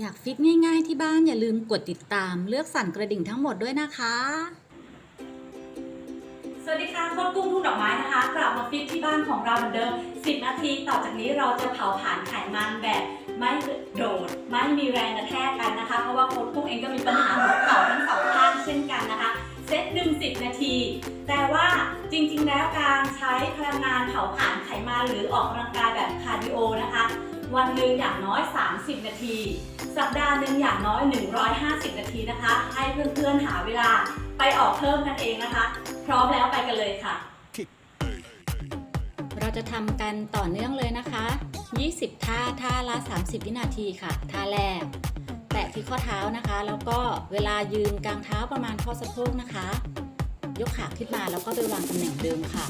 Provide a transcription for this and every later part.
อยากฟิตง่ายๆที่บ้านอย่าลืมกดติดตามเลือกสั่นกระดิ่งทั้งหมดด้วยนะคะ สวัสดีค่ะโค้ดกุ้งทุ่งดอกไม้นะคะ กลับมาฟิตที่บ้านของเราเหมือนเดิม 10 นาทีต่อจากนี้เราจะเผาผลาญไขมันแบบไม่โดด ไม่มีแรงกระแทกกันนะคะ เพราะว่าโค้ดกุ้งเองก็มีปัญหาหัวเข่าทั้งสองข้างเช่นกันนะคะเซตหนึ่งสิบนาที แต่ว่าจริงๆ แล้วการใช้พลังงานเผาผลาญไขมันหรือออกกำลังกายแบบคาร์ดิโอนะคะ วันหนึ่งอย่างน้อย 30 นาที สัปดาห์หนึ่งอย่างน้อย 150 นาทีนะคะ ให้เพื่อนๆหาเวลาไปออกเพิ่มกันเองนะคะ พร้อมแล้วไปกันเลยค่ะ เราจะทำกันต่อเนื่องเลยนะคะ 20 ท่าท่าละ 30 วินาทีค่ะ ท่าแรก แตะที่ข้อเท้านะคะ แล้วก็เวลายืนกลางเท้าประมาณข้อสะโพกนะคะ ยกขาขึ้นมาแล้วก็ไปวางตำแหน่งเดิมค่ะ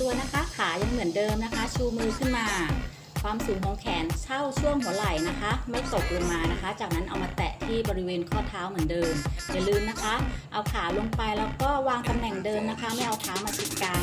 ตัวนะคะ ขายังเหมือนเดิมนะคะ ชูมือขึ้นมา ความสูงของแขนเช่าช่วงหัวไหล่นะคะ ไม่ตกลงมานะคะ จากนั้นเอามาแตะที่บริเวณข้อเท้าเหมือนเดิม อย่าลืมนะคะ เอาขาลงไปแล้วก็วางตำแหน่งเดิมนะคะ ไม่เอาเท้ามาชิดกัน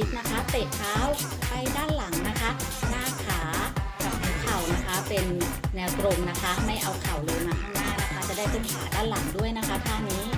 คิกนะคะ เตะเท้าไปด้านหลังนะคะ หน้าขากับเข่านะคะ เป็นแนวตรงนะคะ ไม่เอาเข่าเลยมาข้างหน้านะคะ จะได้ต้นขาด้านหลังด้วยนะคะท่านี้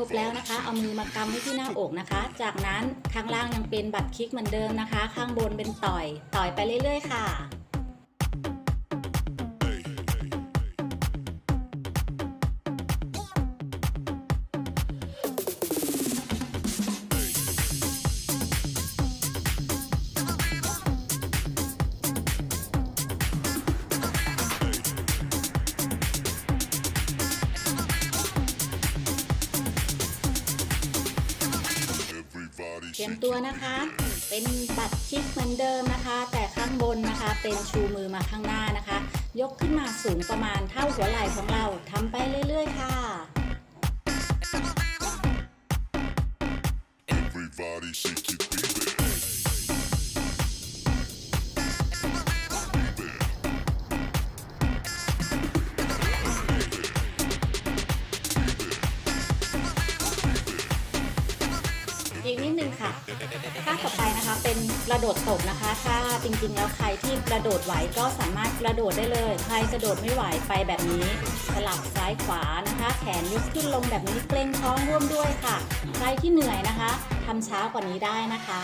รบแล้วนะคะ เอามือมากำไว้ที่หน้าอกนะคะ จากนั้นข้างล่างยังเป็นบัตรคลิกเหมือนเดิมนะคะ ข้างบนเป็นต่อย ต่อยไปเรื่อย ๆ ค่ะ รียมตัวนะคะ เป็นบัตรคลิกเหมือนเดิมนะคะ แต่ข้างบนนะคะเป็นชูมือมาข้างหน้านะคะ ยกขึ้นมาสูงประมาณเท่าหัวไหล่ของเราทำไปเรื่อย ๆ ค่ะ Everybody shake it, นึงค่ะท่าต่อไปนะคะเป็นกระโดดตบนะคะถ้าจริงๆ แล้วใครที่กระโดดไหวก็สามารถกระโดดได้เลย ใครกระโดดไม่ไหวไปแบบนี้ สลับซ้ายขวานะคะ แขนยกขึ้นลงแบบนี้เกรงท้องร่วมด้วยค่ะ ใครที่เหนื่อยนะคะทำช้ากว่านี้ได้นะคะ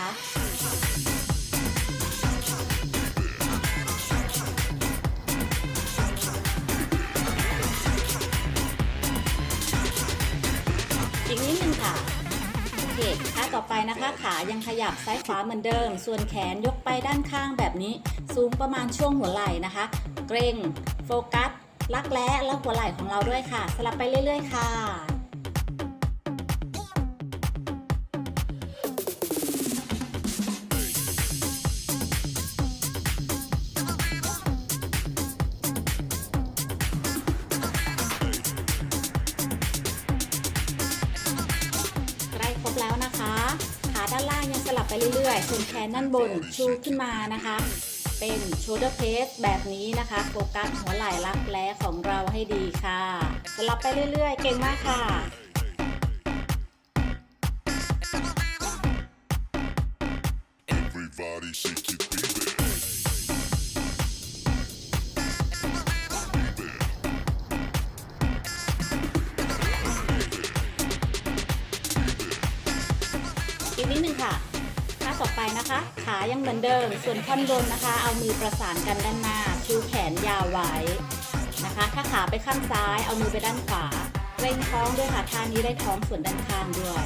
ต่อไปนะคะ ขายังขยับซ้ายขวาเหมือนเดิม ส่วนแขนยกไปด้านข้างแบบนี้ สูงประมาณช่วงหัวไหล่นะคะ เกรงโฟกัส ลักแร้และหัวไหล่ของเราด้วยค่ะ สลับไปเรื่อย ๆ ค่ะ ไปเรื่อยๆส่วนแขนด้านบนชูขึ้นมานะคะ เป็น shoulder press แบบนี้นะคะ โฟกัสหัวไหล่รักแร้ของเราให้ดีค่ะสลับไปเรื่อยๆ เก่งมากค่ะ Everybody shake it, baby. Baby. อีกนิดนึงค่ะท่า ต่อไปนะคะ ขายังเหมือนเดิม ส่วนท่อนบนนะคะ เอามือประสานกันด้านหน้า ชูแขนยาวไว้นะคะ ถ้าขาไปข้างซ้าย เอามือไปด้านขวา เร่งท้องด้วยค่ะ ท่านี้ได้ท้องส่วนด้านข้างด้วย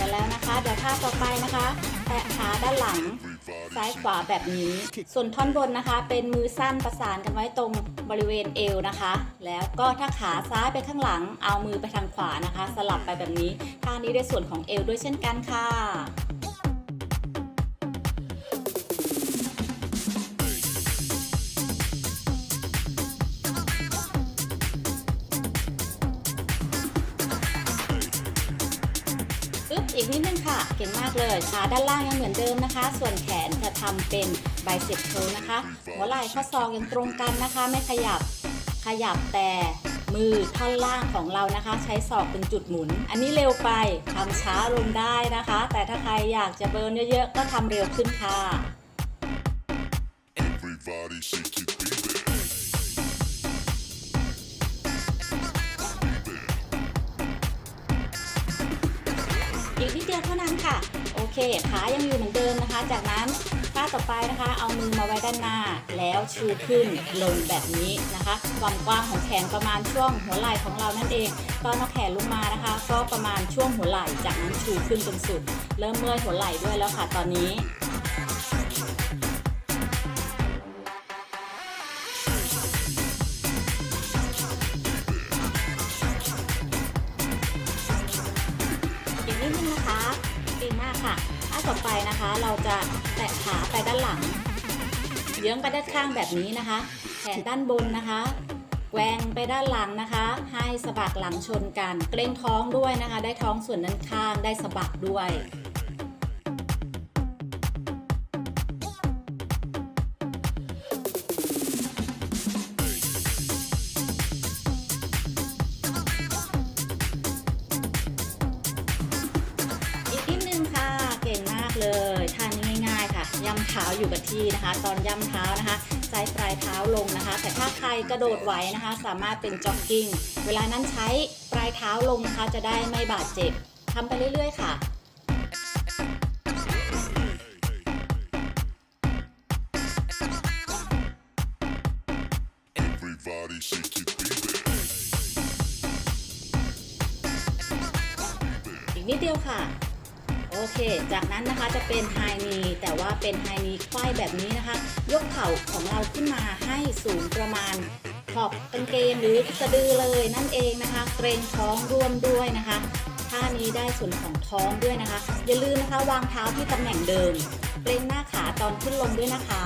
กันแล้วนะคะ เดี๋ยวท่าต่อไปนะคะ แปะขาด้านหลัง ซ้ายขวาแบบนี้ ส่วนท่อนบนนะคะ เป็นมือสั้นประสานกันไว้ตรงบริเวณเอวนะคะ แล้วก็ถ้าขาซ้ายไปข้างหลัง เอามือไปทางขวานะคะ สลับไปแบบนี้ท่านี้ได้ส่วนของเอวด้วยเช่นกันค่ะ อีกนิดนึงค่ะ เก่งมากเลยขาด้านล่างยังเหมือนเดิมนะคะ ส่วนแขนจะทำเป็นไบเซ็ปเคิลนะคะ หัวไหล่ข้อศอกยังตรงกันนะคะ ไม่ขยับขยับแต่มือท่อนล่างของเรานะคะ ใช้ศอกเป็นจุดหมุน อันนี้เร็วไปทำช้าลงได้นะคะ แต่ถ้าใครอยากจะเบิร์นเยอะๆก็ทำเร็วขึ้นค่ะ Everybody shake your ยวเท่านั้นค่ะ โอเคขายังอยู่เหมือนเดิมนะคะ จากนั้นท่าต่อไปนะคะ เอามือมาไว้ด้านหน้า แล้วชูขึ้นลงแบบนี้นะคะ ความกว้างของแขนประมาณช่วงหัวไหล่ของเรานั่นเองตอนเอาแขนลงมานะคะ ก็ประมาณช่วงหัวไหล่จากนั้นชูขึ้นจนสุด เริ่มเมื่อยหัวไหล่ด้วยแล้วค่ะตอนนี้ นิดนึงนะคะดีมากค่ะถ้าต่อไปนะคะ เราจะแตะขาไปด้านหลัง เยื้องไปด้านข้างแบบนี้นะคะ แขนด้านบนนะคะแกวงไปด้านหลังนะคะ ให้สะบักหลังชนกัน เกรงท้องด้วยนะคะ ได้ท้องส่วนด้านข้างได้สะบักด้วย ท้าอยู่กับที่นะคะ ตอนย่ำเท้านะคะใช้ปลายเท้าลงนะคะ แต่ถ้าใครกระโดดไหวนะคะ สามารถเป็นจ็อกกิ้ง เวลานั้นใช้ปลายเท้าลงนะคะจะได้ไม่บาดเจ็บทำไปเรื่อย ๆ ค่ะ Everybody shake your baby. อีกนิดเดียวค่ะ โอเค จากนั้นนะคะจะเป็นไฮนีแต่ว่าเป็นไฮนีควายแบบนี้นะคะ ยกเข่าของเราขึ้นมาให้สูงประมาณขอบกางเกงหรือสะดือเลยนั่นเองนะคะ เกรงท้องร่วมด้วยนะคะท่านี้ได้ส่วนของท้องด้วยนะคะ อย่าลืมนะคะวางเท้าที่ตำแหน่งเดิมเกรงหน้าขาตอนขึ้นลงด้วยนะคะ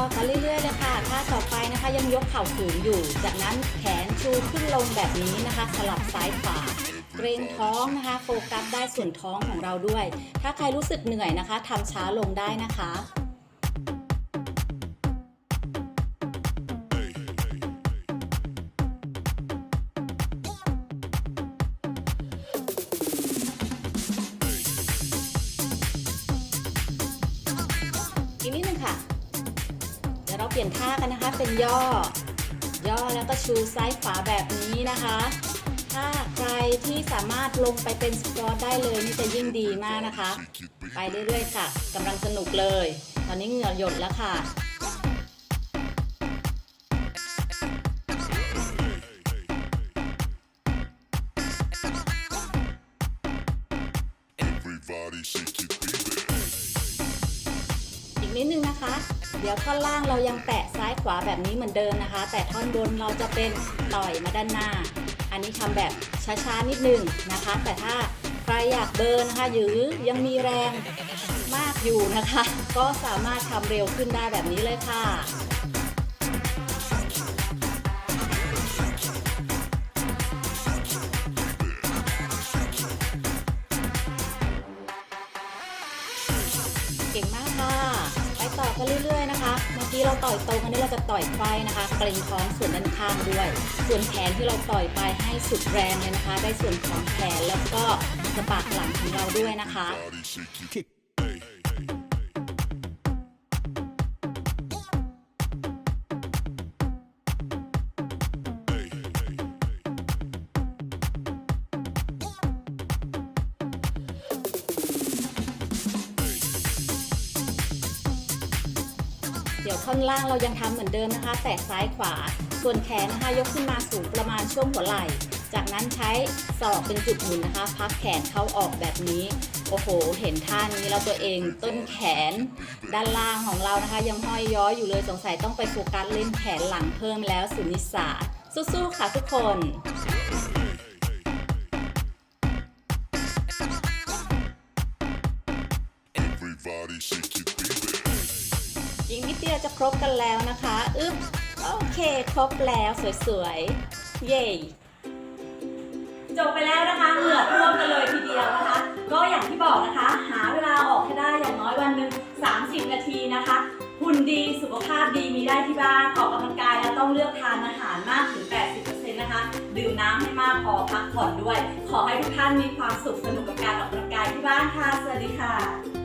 อกันเรื่อยๆเลยค่ะท่าต่อไปนะคะยังยกเข่าสูงอยู่ จากนั้นแขนชูขึ้นลงแบบนี้นะคะ สลับซ้ายขวาเกรงท้องนะคะ โฟกัสได้ส่วนท้องของเราด้วย ถ้าใครรู้สึกเหนื่อยนะคะทำช้าลงได้นะคะ นท่ากันนะคะ เป็นย่อ ย่อแล้วก็ชูซ้ายขวาแบบนี้นะคะ ถ้าใครที่สามารถลงไปเป็นสควอตได้เลยนี่จะยิ่งดีมากนะคะ Shake your ไป baby. เรื่อยๆค่ะกำลังสนุกเลย ตอนนี้เหงื่อหยดแล้วค่ะ Everybody shake your baby. อีกนิดนึงนะคะ เดี๋ยวท่อนล่างเรายังแตะซ้ายขวาแบบนี้เหมือนเดิมนะคะ แต่ท่อนบนเราจะเป็นต่อยมาด้านหน้า อันนี้ทำแบบช้าๆนิดนึงนะคะ แต่ถ้าใครอยากเดินนะคะหรือยังมีแรงมากอยู่นะคะ ก็สามารถทำเร็วขึ้นได้แบบนี้เลยค่ะ กันเรื่อยๆนะคะ เมื่อกี้เราต่อยตรงอันนี้เราจะต่อยไฟนะคะ เกรงท้องส่วนด้านข้างด้วย ส่วนแขนที่เราต่อยไปให้สุดแรงเลยนะคะ ได้ส่วนของแขนแล้วก็สะบักหลังของเราด้วยนะคะ ดี๋ยวท่อนล่างเรายังทำเหมือนเดิมนะคะ แตะซ้ายขวา ส่วนแขนนะคะยกขึ้นมาสูงประมาณช่วงหัวไหล่ จากนั้นใช้ศอกเป็นจุดหมุนนะคะ พับแขนเข้าออกแบบนี้ โอ้โห เห็นท่านี้แล้วตัวเองต้นแขน ด้านล่างของเรานะคะ ยังห้อยย้อยอยู่เลยสงสัยต้องไปโฟกัสเล่นแขนหลังเพิ่มแล้วสุนิสาสู้ๆค่ะทุกคน ครบกันแล้วนะคะอึ๊บโอเคครบแล้วสวยๆ เย้จบไปแล้วนะคะเหงื่อท่วมกันเลยทีเดียวนะคะ ก็อย่างที่บอกนะคะ หาเวลาออกให้ได้อย่างน้อยวันหนึ่ง30 นาทีนะคะหุ่นดีสุขภาพดีมีได้ที่บ้านออกกำลังกายแล้วต้องเลือกทานอาหารมากถึง 80%นะคะ ดื่มน้ำให้มากพอพักผ่อนด้วย ขอให้ทุกท่านมีความสุขสนุกกับการออกกำลังกายที่บ้านค่ะ สวัสดีค่ะ